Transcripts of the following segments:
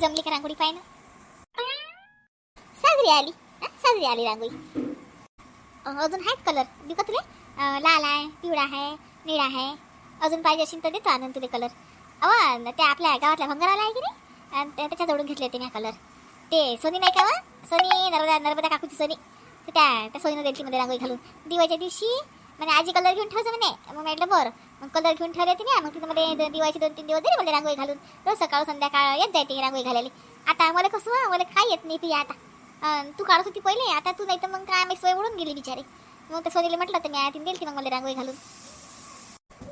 जमली का रांगोळी पाय ना साजरी आली साजरी आली रांगोळी. अजून आहेत कलर देऊ का तुले? लाल आहे पिवळा आहे निळा आहे. अजून पाहिजे असेल तर देतो आणून तुले कलर अव त्या आपल्या गावातल्या भंगाराला आहे की नाही? आणि त्या- त्याच्याजवळून घेतले होते मी कलर ते सोनी नाही का वा? सोनी नर्मदा नर्मदा काकूची सोनी. तर त्या त्या सोनीनं दिली मध्ये रांगोळी घालून. दिवाळीच्या दिवशी म्हणे आजी कलर घेऊन ठेवचं म्हणे. मग म्हटलं बरं. कलर घेऊन ठेवले होते मग तिथं मध्ये दिवाळीचे दोन तीन दिवस दिले मला रांगोळी घालून. रोज सकाळ संध्याकाळ येत जायते रांगोळी घालायला. आता मला कसं मला काय येत नाही ती आता. तू काढत होती पहिले आता तू नाही तर मग काय मी सोय उडून गेली बिचारी. मग तसं सोनीला म्हटलं तर मी तिने दिली मग मला रांगोळी घालून.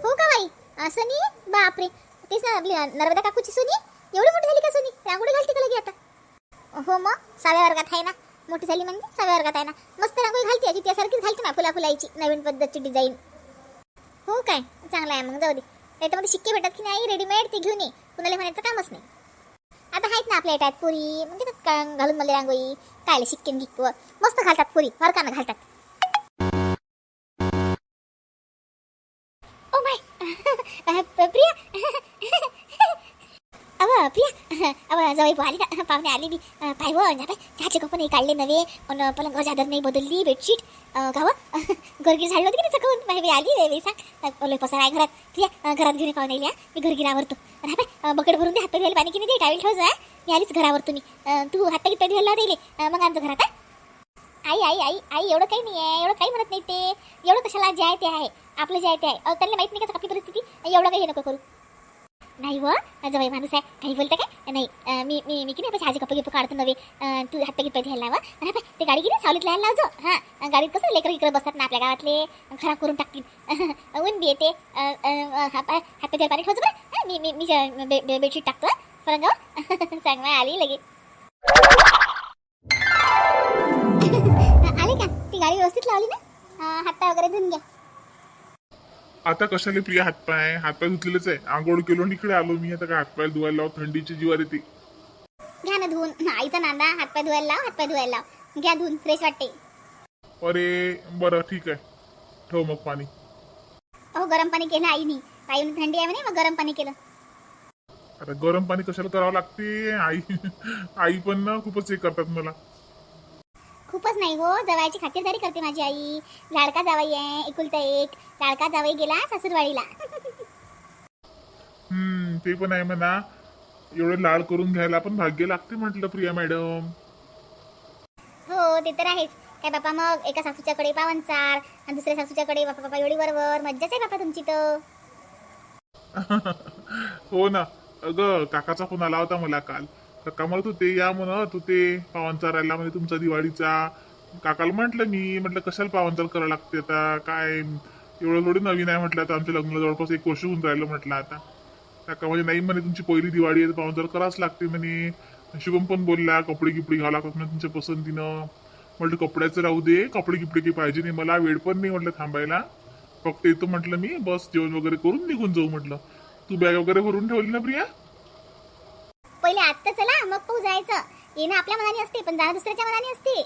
हो का बाई? असं नाही बापरे. तेच ना आपली नर्मदा काकूची सोनी? एवढी मोठी झाली का सोनी? रांगोळी घालते का लगे आता? हो मग सहाव्या वर्गात आहे ना. मोठी झाली म्हणजे सहाव्या वर्गात आहे ना. मस्त रांगोळी घालते याची त्यासारखीच घालते ना फुला फुलायची नवीन पद्धतची डिझाईन हो काय? चांगलं आहे मग जाऊ दे. त्याच्यामध्ये शिक्के भेटत की नाही रेडीमेड ते घेऊन ये. कुणाला म्हणायचं कामच नाही. आता आहेत ना आपल्या येतात पुरी म्हणजे मग का घालून मला रांगोळी काय शिक्के गिक्क मस्त घालतात पुरी हरकानं घालतात. जवळ आली का पाहुणे आली मी पाय व पाय चहाचे कप नाही काढले नवे. पण पलंग चादर नाही बदलली बेडशीट गाव. घरगी झाडलं होती की नाही चकवून आली रे सांग. ओले पसार आहे घरात. ठीक घरात घेऊन पाहुणे या मी घरगी आवरतो हा भरून दे हात धुवायला पाणी की नाही दे टावेल ठेवतो मी आलीच घरावर तुम्ही तू हात किती धुवायला दिले मग आमचं घरात आई आई आई आई एवढं काही नाही आहे. एवढं काही म्हणत नाही ते. एवढं कशाला जे आहे ते आहे. आपलं जे आहे ते आहे. त्यांना माहीत नाही का आपली परिस्थिती. एवढं काही हे नको करू. नाही व? माझा बाई माणूस आहे. काही बोलतं काय? नाही मी मी मी की नाही माझ्या कप गिप काढतो नव्हे तू हात किती घ्यायला लावा आणि ते गाडी किती सावलीत लायला लावजो. हां गाडीत कसं लेकर इकडे बसतात ना आपल्या गावातले? खराब करून टाकतील. ऊन बी येते. अं, अं, हात पाय पाणी ठेवतो बरं मी मी मी बे- बेडशीट टाकतो परंगावर सांग मग आली लगे आले का? ती गाडी व्यवस्थित लावली ना? हत्ता वगैरे धुवून घ्या आता कशाला प्रिया हातपाय हातपाय धुतलेलेच आहे. आंघोळ केलो आणि इकडे आलो. मी आता काय हातपाय धुवायला लाव? थंडीची जीवार येते घ्या ना धुवून. आईचा नांदा. हातपाय धुवायला लाव हातपाय धुवायला लाव. घ्या धुवून. फ्रेश वाटते. अरे बरं ठीक आहे. ठेव मग पाणी. अहो गरम पाणी केलं आईनी. आईने थंडी आहे म्हणे मग गरम पाणी केलं. आता गरम पाणी कशाला करावं लागते? आई आई पण ना खूपच हे करतात मला. खूपच नाही हो जवायची खातिरदारी करते माझी आई. लाडका जावाई आहे एकुलता एक. लाडका जावाई गेला सासूरवाडीला. हम्म ते पण आहे म्हणा. एवढं लाड करून घ्यायला पण भाग्य लागते म्हटलं प्रिया मॅडम. हो ते तर आहेच. काय बापा मग? एका सासूच्याकडे पावनचार आणि दुसऱ्या सासूच्याकडे बापा बापा एवढी वरवर. मज्जाच आहे बापा तुमची तर. हो ना. अगं काकाचा फोन आला होता मला काल. काका म्हणत होते या म्हणत होते पावनचारायला म्हणजे तुमचा दिवाळीचा. काकाला म्हटलं मी म्हटलं कशाला पावनचार करावं लागते आता? काय एवढं थोडी नवीन आहे म्हटलं आता आमच्या लग्न जवळपास एक वर्ष होऊन राहिलं म्हटलं आता. काका म्हणजे नाही म्हणे तुमची पहिली दिवाळी आहे तर पावनचार करावंच लागते म्हणे. शुभम पण बोलला कपडे गिपडे घ्यावं लागतात म्हणजे तुमच्या पसंतीनं. म्हटलं कपड्याचं राहू दे कपडे गिपडे काही पाहिजे नाही मला वेळ पण नाही म्हटलं थांबायला. फक्त येतो म्हटलं मी बस जेवण वगैरे करून निघून जाऊ म्हटलं. तू बॅग वगैरे भरून ठेवली ना प्रिया? पहिले आत्ता चला मग पाहू जायचं. येणं आपल्या मनाने असते पण जाणं दुसऱ्याच्या मनाने असते.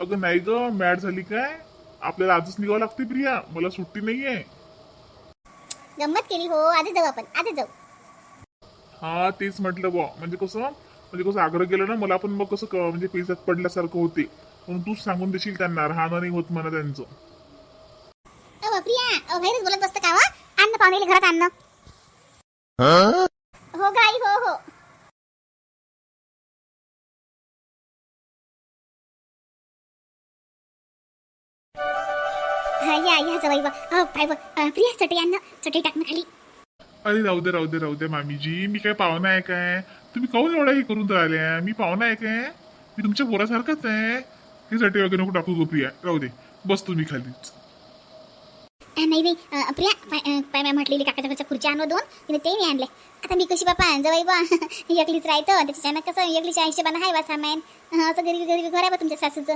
अगं नाही ग मॅड झाली काय? आपल्याला आजच निघावं लागते प्रिया. मला सुट्टी नाहीये. गंमत केली हो. आजच जाऊ आपण. आजच जाऊ. हा तेच म्हटलं बा म्हणजे कसं? म्हणजे कसं आग्रह केलं ना मला पण मग कसं क- म्हणजे पैशात पडल्यासारखं होते. म्हणून तूच सांगून देशील त्यांना. राहणं नाही होत म्हणा त्यांचं. अहो प्रिया. अहो बाहेरच बोलत बसतं का वा अन्न पाहुणे घरात अन्न. हो गाई हो हो. हा या या जवाई बा हो पाय बा अं, प्रिया चटई अन्न चटई टाकणं खाली अरे राहू दे राहू दे राहू दे मामीजी मी काय पाहुणा आहे काय तुम्ही काहून एवढा हे करून राहिल्या मी पाहुणा आहे काय मी तुमच्या पोरासारखाच आहे हे साठी वगैरे नको टाकू गो प्रिया राहू दे बस तुम्ही खालीच अं, नाही नाही अं, प्रिया पाय अं, पाय मॅम म्हटलेली काकाच्या खुर्च्या आणव दोन तिने ते नाही आणले आता मी कशी बापा जवाई बा एकलीच राहतं त्याच्यानं कसं एकलीच्या हिशोबानं हाय बा सामान अं, असं गरीब गरीब घर आहे बा तुमच्या सासूचं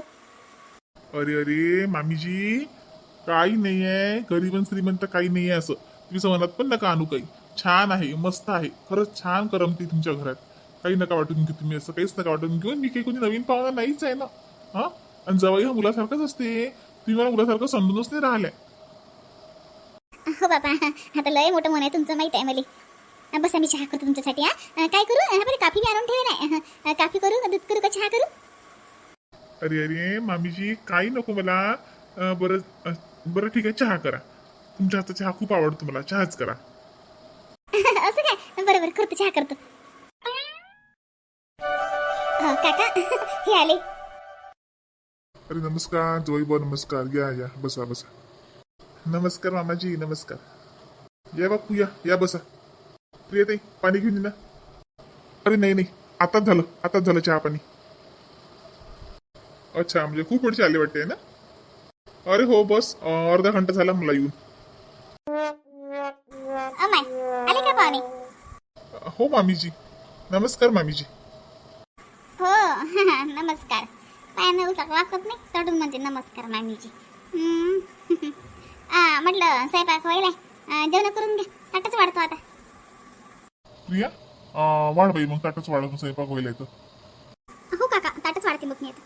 अरे अरे मामीजी काही नाही आहे गरीब आणि श्रीमंत काही नाही आहे असं. तुम्ही समजत पण नका आणू काही. छान आहे मस्त आहे. खरंच छान करमते तुमच्या घरात. काही नका वाटून की तुम्ही असं काहीच नका वाटून घेऊन मी काही कोणी नवीन पाहुणा नाहीच आहे ना. हा? आणि जवाई हा मुलासारखाच असते. तुम्ही मला मुलासारखं समजूनच नाही राहिल्या. हो बाबा. आता लय मोठं मन आहे तुमचं माहीत आहे मला बसा मी चहा करतो तुमच्यासाठी हा. काय करू? बरं काफी मी आणून अं, काफी करू? दूध करू का? चहा करू? अरे अरे मामीजी काही नको मला. बरं बरं ठीक आहे चहा करा. तुमच्या हातचा चहा खूप आवडतो मला चहाच करा. असं काय? बरोबर करतो चहा करतो. अं, काका हे आले. अरे नमस्कार जोईबा नमस्कार या या बसा बसा. नमस्कार मामाजी नमस्कार. या बापू या या बसा. प्रियताई पाणी घेऊन ये ना. अरे नाही नाही आताच झालं आताच झालं चहा पाणी. अच्छा म्हणजे खूप वेळचे आले वाटते ना? अरे हो बस. अर्धा घंटा झाला मला येऊन. अमाय आले का पाहुणे? हो मामीजी. नमस्कार मामीजी. हो नमस्कार. पायानं उचक वाकत नाही? चढून म्हणते नमस्कार मामीजी. हम्म. आ, म्हटलं स्वयंपाक व्हायला जेवण करून घ्या ताटच वाढतो आता. प्रिया? अं, वाढ बाई मग ताटच वाढ स्वयंपाक होईल इथं हो काका. ताटच वाढते मग मी आता.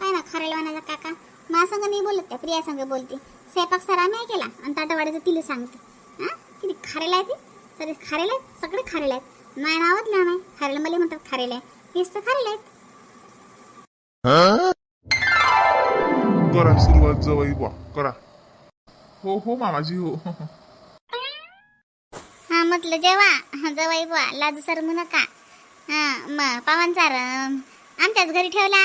काय ना खारेल वाणाचा काका. मा संग नाही बोलत त्या प्रिया संग बोलते. स्वयंपाक सरा नाही केला? आणि ताट वाढायचं तिला सांगते. हा? किती खारेला आहे ती? सगळे खारेला आहेत? सगळे खारेला आहेत. माझ्या नावात लहान आहे खारेला मला म्हणतात खारेला आहे. तेच तर खारेला आहेत. करा सुरुवात जवळ बा करा. हो हो मामाजी हो. हा म्हटलं जेव्हा जवाई बुवा. लाजू सर म्हणू नका. हा मग पावांचार आमच्याच घरी ठेवला.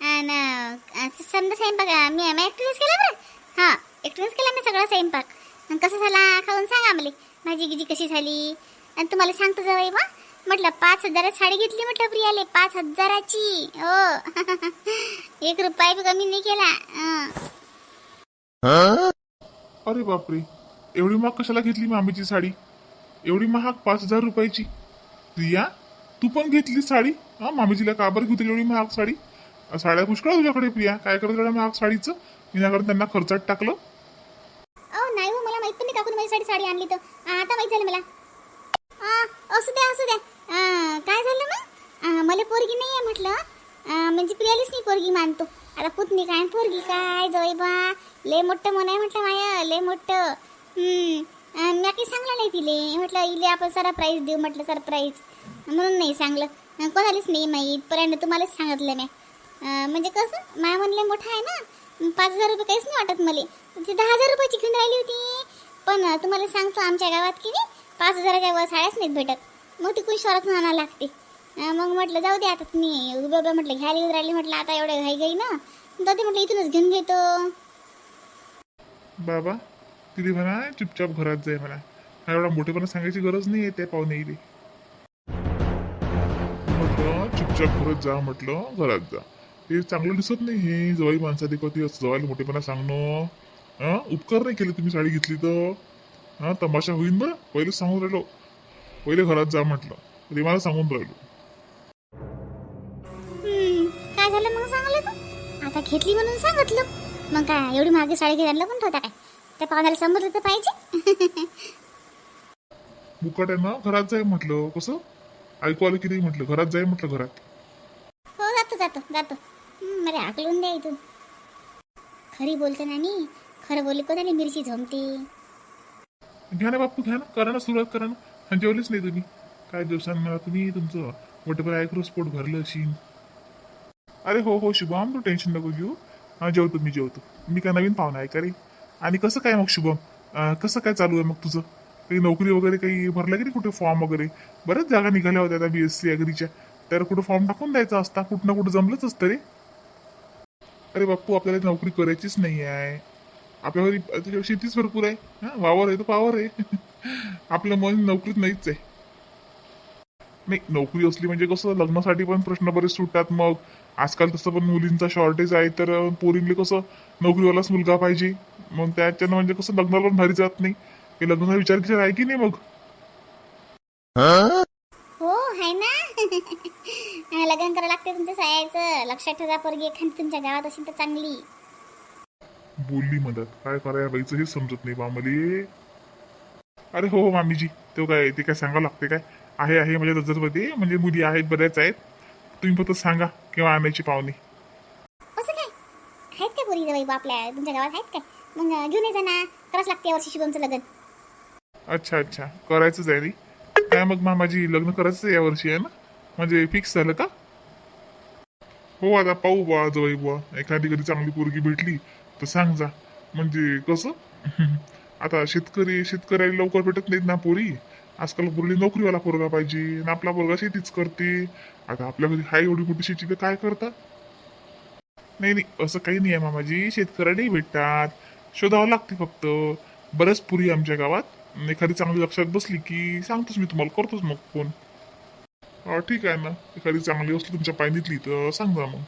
आणि समजा स्वयंपाक मी मी एकटीनेच केला बरं हा एकटीनेच केला मी सगळा स्वयंपाक अन् कसं झाला खाऊन सांगा मला भाजी गिजी कशी झाली आणि तुम्हाला सांगतो जवाई बा म्हटलं पाच हजारात साडी घेतली म्हटलं प्रियाले पाच हजाराची हो एक रुपया बी कमी नाही केला हं. अरे बापरे एवढी महाग कशाला घेतली मामीची साडी एवढी महाग पाच हजार रुपयाची प्रिया तू पण घेतली साडी हा मामीजीला का बरं घेतली एवढी महाग साडी साड्या पुष्कळ तुझ्याकडे प्रिया. काय करत एवढ्या महाग साडीचं? विनाकारण त्यांना खर्चात टाकलं. अहो नाही हो मला माहीत पण नाही काकून माझ्यासाठी साडी आणली तर. आ, आता माहीत झालं मला. आ, असू द्या असू द्या. आ, काय झालं मग? आ, मला पोरगी नाही आहे म्हटलं. आ, म्हणजे प्रियालीच नाही पोरगी मानतो. आता पुतणी काय पोरगी काय? जवळ बा. लय मोठं मन आहे म्हटलं माया लय मोठं. हम्म. आ, मी काही सांगलं नाही तिले. म्हटलं इले आपण सरप्राईज देऊ म्हटलं सरप्राईज. म्हणून नाही सांगलं. आ, कोणालाच नाही माहीत. पर्यंत तुम्हालाच सांगितलं मी म्हणजे कसं? माया म्हणलं मोठा आहे ना पाच हजार रुपये काहीच नाही वाटत मला. ती दहा हजार रुपयाची घेऊन राहिली होती. पण तुम्हाला सांगतो आमच्या गावात की नाही पाच हजाराच्या वर साड्याच नाहीत भेटत. मग तिकून शहरात आणायला लागते. मग म्हटलं जाऊ दे आता तुम्ही उभे उभे म्हटलं घ्यायला येऊन राहिली म्हटलं आता एवढं घाई घाई ना. जाते म्हटलं इथूनच घेऊन घेतो. बाबा तिथे म्हणा चुपचाप घरात जाय म्हणा. एवढा मोठेपणा सांगायची गरज नाही आहे त्या पाहुणे इथे. म्हटलं चुपचाप घरात जा म्हटलं घरात जा. हे चांगलं दिसत नाही हे. जवाई माणसाने कधी असं जवायला मोठेपणा सांगणं. हा? उपकार नाही केले तुम्ही साडी घेतली तर. हा? तमाशा होईन बरं. पहिले सांगून राहिलो. पहिले घरात जा म्हटलं. ते मला सांगून राहिलो. काय झालं? मग सांगलं तू? आता घेतली म्हणून सांगितलं. मग काय? एवढी महागी साडी घ्यायला पण ठेवता काय? त्या पाहुण्याला समजलं तर पाहिजे. मुकाट आहे ना? घरात जाय म्हटलं. कसं? ऐकू आलं की नाही म्हटलं? घरात जाय म्हटलं घरात. हो जातो जातो जातो. मला आकलून द्या इथून. खरी बोलते नानी मी खरं बोलली कोणाला मिरची झोमते? घ्या ना बापू घ्या ना. करा ना सुरुवात करा ना. आणि नाही तुम्ही. काय दिवसांनी मला तुम्ही तुमचं वटेपर ऐकलो स्पोर्ट भरलं अशीन. अरे हो हो शुभम तू टेन्शन नको घेऊ. हा जेवतो मी जेवतो. मी काय नवीन पाहुणा आहे का रे? आणि कसं काय मग शुभम? कसं काय चालू आहे मग तुझं? काही नोकरी वगैरे काही भरलं की नाही कुठे फॉर्म वगैरे? बऱ्याच जागा निघाल्या होत्या आता बी एस सी अग्रीच्या तर कुठं फॉर्म टाकून द्यायचा असता? कुठं ना कुठं जमलंच असतं रे. अरे बाप्पू आपल्याला नोकरी करायचीच नाही आहे. आपल्या घरी आता शेतीच भरपूर आहे. हा वावर आहे तर पावर आहे. आपलं मन नोकरीत नाहीच आहे. नाही नोकरी असली म्हणजे कसं लग्नासाठी पण प्रश्न बरेच सुटतात मग. आजकाल तसं पण मुलींचा शॉर्टेज आहे तर पोरींले कसं नोकरीवालाच मुलगा पाहिजे. मग त्याच्यानं म्हणजे कसं लग्नाला पण भारी जात नाही. हे लग्नाचा विचार विचार आहे की नाही मग? हो आहे ना. लग्न करावं लागते तुमच्या सायाचं. लक्षात ठेवा पोरगी एखादी तुमच्या गावात असेल तर चांगली. बोलली मदत. काय करायला बाईचं हेच समजत नाही बा मले अरे हो हो मामीजी. तो काय ते काय सांगावं लागते काय? आहे आहे माझ्या नजरमध्ये म्हणजे मुली आहेत बऱ्याच आहेत. तुम्ही फक्त सांगा केव्हा आणायची पाहुणे. असं काय? आहेत काय पोरी जवळ आपल्या? तुमच्या गावात आहेत काय? मग घेऊन ये ना. करावंच लागते वर्षी शुभमचं लग्न. अच्छा अच्छा. करायचंच आहे रे काय मग मामाजी लग्न करायचं या वर्षी आहे ना? म्हणजे फिक्स झालं का? हो आता पाहू बुवा जवळ बुवा. एखादी कधी चांगली पोरगी भेटली तर सांग जा. म्हणजे कसं? आता शेतकरी शेतकऱ्याला लवकर भेटत नाहीत ना पोरी. आजकाल पोरली नोकरीवाला पोरगा पाहिजे आणि आपला पोरगा शेतीच करते. आता आपल्या घरी हाय एवढी मोठी शेती तर काय करतात नाही नाही असं काही नाही आहे मामाजी. शेतकऱ्यालाही भेटतात. शोधावं लागते फक्त. बऱ्याच पुरी आमच्या गावात. एखादी चांगली लक्षात बसली की सांगतोच मी तुम्हाला करतोच मग फोन ठीक आहे ना. एखादी चांगली असली तुमच्या पायनीतली तर सांगा मग.